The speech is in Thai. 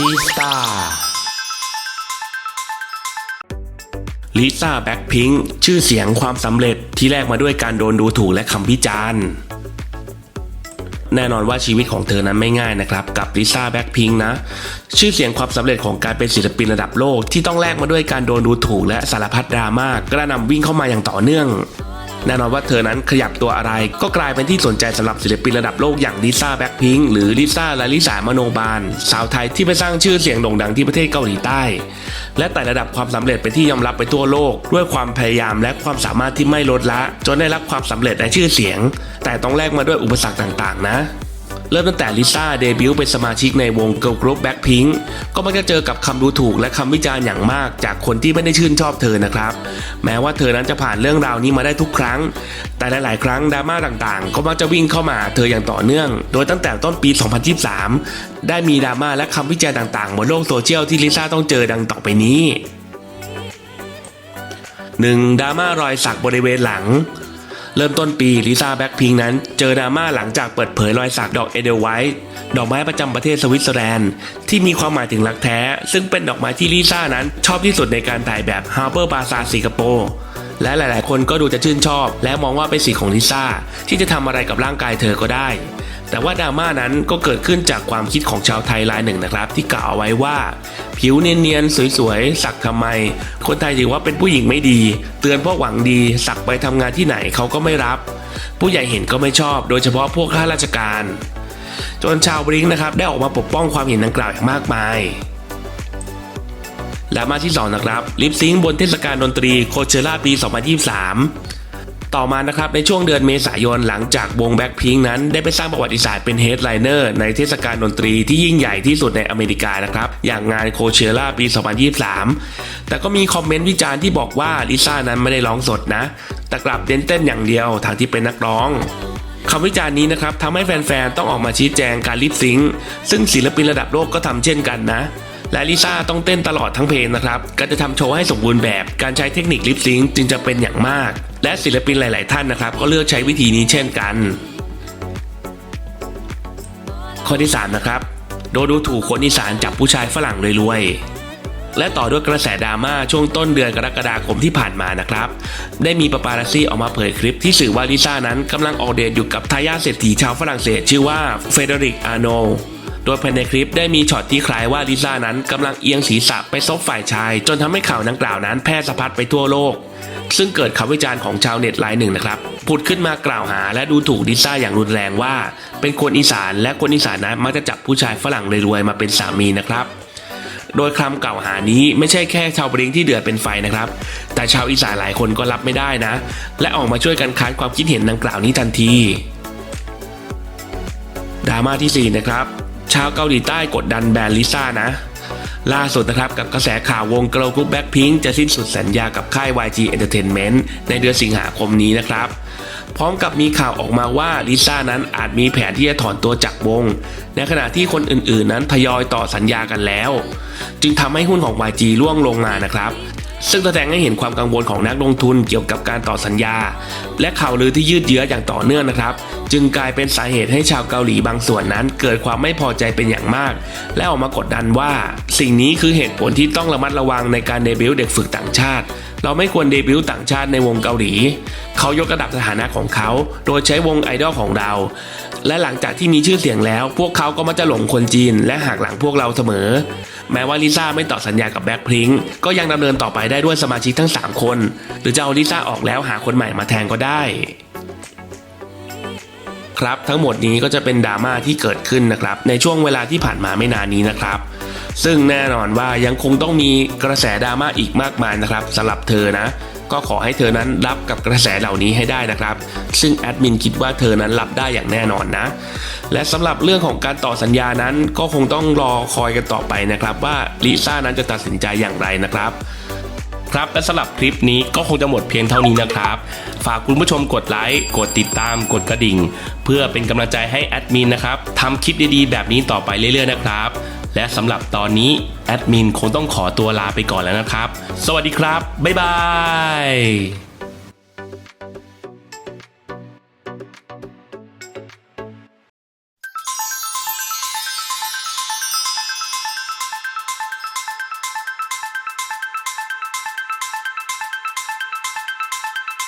จีสตาลิซ่าแบ็คพิงค์ชื่อเสียงความสำเร็จที่แลกมาด้วยการโดนดูถูกและคำวิจารณ์แน่นอนว่าชีวิตของเธอนั้นไม่ง่ายนะครับ กับลิซ่าแบ็คพิงค์นะ ชื่อเสียงความสำเร็จของการเป็นศิลปินระดับโลกที่ต้องแลกมาด้วยการโดนดูถูกและสารพัดดราม่ากระนำวิ่งเข้ามาอย่างต่อเนื่อง แน่นอนว่าเธอนั้นขยับตัวอะไร ก็กลายเป็นที่สนใจสำหรับศิลปินระดับโลกอย่างลิซ่าแบ็คพิงค์หรือลิซ่าลาลิสามโนบาล สาวไทยที่ไปสร้างชื่อเสียงโด่งดังที่ประเทศเกาหลีใต้ และไต่ระดับความสำเร็จเป็นที่ยอมรับไปทั่วโลก ด้วยความพยายามและความสามารถที่ไม่ลดละ จนได้รับความสำเร็จและชื่อเสียง แต่ต้องแลกมาด้วยอุปสรรคต่างๆ นะ เริ่มตั้งแต่ลิซ่าเดบิวต์เป็นสมาชิกในวงเกิร์ลกรุ๊ปแบ็คพิงก็มักจะเจอกับคำดูถูกและคำวิจารณ์อย่างมากจากคนที่ไม่ได้ชื่นชอบเธอนะครับ แม้ว่าเธอนั้นจะผ่านเรื่องราวนี้มาได้ทุกครั้ง แต่หลาย ๆ ครั้งดราม่าต่างๆ ก็มักจะวิ่งเข้ามาเธออย่างต่อเนื่อง โดยตั้งแต่ต้นปี 2023 ได้มีดราม่าและคำวิจารณ์ต่างๆบนโลกโซเชียลที่ลิซ่าต้องเจอดังต่อไปนี้ 1. ดราม่ารอยสักบริเวณหลัง เริ่มต้นปีลิซ่าแบ็คพิงนั้น เจอดราม่าหลังจากเปิดเผยรอยสักดอกเอเดลไวท์ดอกไม้ประจำประเทศสวิตเซอร์แลนด์ที่มีความหมายถึงรักแท้ ซึ่งเป็นดอกไม้ที่ลิซ่านั้นชอบที่สุดในการถ่ายแบบฮาร์เบอร์บาซาสิงคโปร์และหลาย ๆ คนก็ดูจะชื่นชอบ และมองว่าเป็นสีของลิซ่าที่จะทำอะไรกับร่างกายเธอก็ได้ แต่ว่าดราม่านั้นก็เกิดขึ้นจากความคิดของชาวไทยรายหนึ่งนะครับ ที่กล่าวเอาไว้ว่า ผิวเนียนๆสวยๆ สักทำไม คนไทยถือว่าเป็นผู้หญิงไม่ดี เตือนพวกหวังดี สักไปทำงานที่ไหนเขาก็ไม่รับ ผู้ใหญ่เห็นก็ไม่ชอบ โดยเฉพาะพวกข้าราชการ จนชาวบริงนะครับได้ออกมาปกป้องความเห็นดังกล่าวอย่างมากมายและมาที่2นะครับลิปซิงบนเทศกาลดนตรีโคเชล่าปี 2023 ต่อมานะครับในช่วงเดือนเมษายนหลังจากวงแบ็คพิงนั้นได้ไปสร้างประวัติศาสตร์เป็นเฮดไลเนอร์ในเทศกาลดนตรีที่ยิ่งใหญ่ที่สุดในอเมริกานะครับอย่างงานโคเชล่าปี 2023 แต่ก็มีคอมเมนต์วิจารณ์ที่บอกว่าลิซ่านั้นไม่ได้ร้องสดนะ แต่กลับเต้นเต้นอย่างเดียวทางที่เป็นนักร้องคำวิจารณ์นี้นะครับทำให้แฟนๆ ต้องออกมาชี้แจงการลิปซิงค์ซึ่งศิลปินระดับโลกก็ทำเช่นกันนะ และลิซ่าต้องเต้นตลอดทั้งเพลงนะครับ การจะทำโชว์ให้สมบูรณ์แบบ การใช้เทคนิคลิปซิงค์จึงจะเป็นอย่างมาก และศิลปินหลาย ๆ ท่านนะครับ ก็เลือกใช้วิธีนี้เช่นกัน ข้อที่ 3 นะครับ โดดูถูกคนอีสานจับผู้ชายฝรั่งรวยๆและต่อด้วยกระแสดราม่าช่วงต้นเดือนกรกฎาคมที่ผ่านมานะครับ ได้มีปาปาราซี่ออกมาเผยคลิปที่สื่อว่าลิซ่านั้นกำลังออกเดทอยู่กับทายาทเศรษฐีชาวฝรั่งเศส ชื่อว่าเฟเดริกอาโน โดยภายในคลิปได้มีช็อตที่คล้ายว่าลิซ่านั้นกำลังเอียงศีรษะไปซบฝ่ายชาย จนทำให้ข่าวดังกล่าวนั้นแพร่สะพัดไปทั่วโลก ซึ่งเกิดคำวิจารณ์ของชาวเน็ตรายหนึ่งนะครับพูดขึ้นมากล่าวหาและดูถูกลิซ่าอย่างรุนแรงว่า เป็นคนอีสานและคนอีสานนั้นมักจะจับผู้ชายฝรั่งรวยๆมาเป็นสามีนะครับโดยคำกล่าวหานี้ไม่ใช่แค่ชาวบริงที่เดือดเป็นไฟนะครับ แต่ชาวอีสานหลายคนก็รับไม่ได้นะ และออกมาช่วยกันค้านความคิดเห็นดังกล่าวนี้ทันทีดราม่าที่ 4 นะครับ ชาวเกาหลีใต้กดดันแบรนด์ลิซ่านะ ล่าสุดนะครับกับกระแสข่าววงเกิร์ลกรุ๊ปแบ็คพิงจะสิ้นสุดสัญญากับค่าย YG Entertainment ในเดือนสิงหาคมนี้นะครับพร้อมกับมีข่าวออกมาว่าลิซ่านั้นอาจมีแผนที่จะถอนตัวจากวง ในขณะที่คนอื่นๆ นั้นทยอยต่อสัญญากันแล้ว จึงทำให้หุ้นของ YG ร่วงลงมานะครับ ซึ่งแสดงให้เห็นความกังวลของนักลงทุนเกี่ยวกับการต่อสัญญา และข่าวลือที่ยืดเยื้ออย่างต่อเนื่องนะครับ จึงกลายเป็นสาเหตุให้ชาวเกาหลีบางส่วนนั้น เกิดความไม่พอใจเป็นอย่างมาก และออกมากดดันว่า สิ่งนี้คือเหตุผลที่ต้องระมัดระวังในการเดบิวต์เด็กฝึกต่างชาติ เราไม่ควรเดบิวต์ต่างชาติในวงเกาหลี เขายกระดับสถานะของเขา โดยใช้วงไอดอลของเรา และหลังจากที่มีชื่อเสียงแล้ว พวกเขาก็มักจะหลงคนจีนและหักหลังพวกเราเสมอ แม้ว่าลิซ่าไม่ต่อสัญญากับแบ็คพิงก็ยังดำเนินต่อไปได้ด้วยสมาชิกทั้ง 3 คน หรือจะเอาลิซ่าออกแล้วหาคนใหม่มาแทนก็ได้ครับทั้งหมดนี้ก็จะเป็นดราม่าที่เกิดขึ้นนะครับในช่วงเวลาที่ผ่านมาไม่นานนี้นะครับ ซึ่งแน่นอนว่ายังคงต้องมีกระแสดราม่าอีกมากมายนะครับสำหรับเธอนะ ก็ขอให้เธอนั้นรับกับกระแสเหล่านี้ให้ได้นะครับ ซึ่งแอดมินคิดว่าเธอนั้นรับได้อย่างแน่นอนนะ และสำหรับเรื่องของการต่อสัญญานั้นก็คงต้องรอคอยกันต่อไปนะครับ ว่าลิซ่านั้นจะตัดสินใจอย่างไรนะครับครับและสำหรับคลิปนี้ก็คงจะหมดเพียงเท่านี้นะครับ ฝากคุณผู้ชมกดไลค์กดติดตามกดกระดิ่ง เพื่อเป็นกำลังใจให้แอดมินนะครับทำคลิปดีๆ แบบนี้ต่อไปเรื่อยๆนะครับ และสำหรับตอนนี้แอดมินคงต้องขอตัวลาไปก่อนแล้วนะครับ สวัสดีครับ บ๊ายบาย